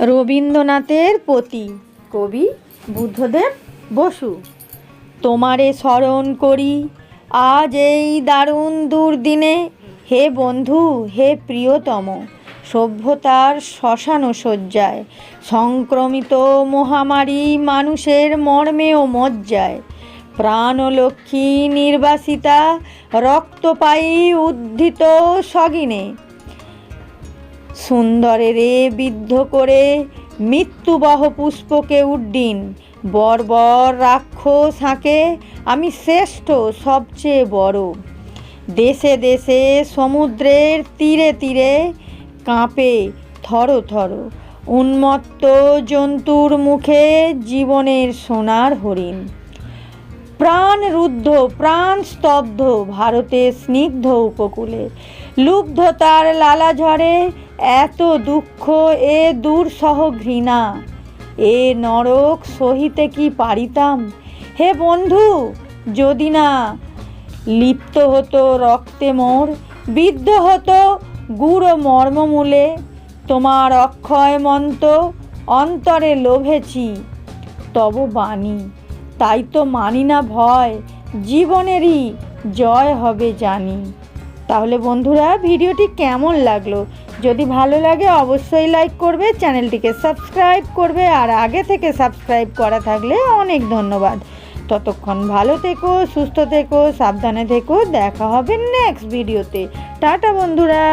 রবীন্দ্রনাথের পতি কবি বুদ্ধদেব বসু। তোমারে স্মরণ করি, আজ এই দারুণ দুর্দিনে। হে বন্ধু, হে প্রিয়তম, সভ্যতার শ্মশান শয্যায়, সংক্রমিত মহামারী মানুষের মর্মে ও মজ্জায়, প্রাণলক্ষ্মী নির্বাসিতা, রক্তপায়ী উদ্ধৃত সগিনে। সুন্দরেরে বিদ্ধ করে মৃত্যুবহ পুষ্পকে উড্ডিন। বর্বর রাক্ষস হাঁকে, আমি শ্রেষ্ঠ, সবচেয়ে বড়। দেশে দেশে সমুদ্রের তীরে তীরে কাঁপে থর থর। উন্মত্ত জন্তুর মুখে জীবনের সোনার হরিণ। প্রাণ রুদ্ধ, প্রাণ স্তব্ধ, ভারতে স্নিগ্ধ উপকূলে। লুব্ধতার লালা ঝরে, এত দুঃখ, এ দুর্সহ ঘৃণা। এ নরক সহিতে কি পারিতাম? হে বন্ধু, যদি না লিপ্ত হতো রক্তে মোর, বিদ্ধ হতো গুড় মর্মমূলে, তোমার অক্ষয় মন্ত অন্তরে লোভেছি, তব বাণী। তাই তো মানি না ভয়, জীবনেরই জয় হবে জানি। তাহলে বন্ধুরা, ভিডিওটি কেমন লাগল? যদি ভালো লাগে, অবশ্যই লাইক করবে, চ্যানেলটিকে সাবস্ক্রাইব করবে, আর আগে থেকে সাবস্ক্রাইব করা থাকলে অনেক ধন্যবাদ। ততক্ষণ ভালো থেকো, সুস্থ থেকো, সাবধানে থেকো, দেখা হবে নেক্সট ভিডিওতে টাটা বন্ধুরা!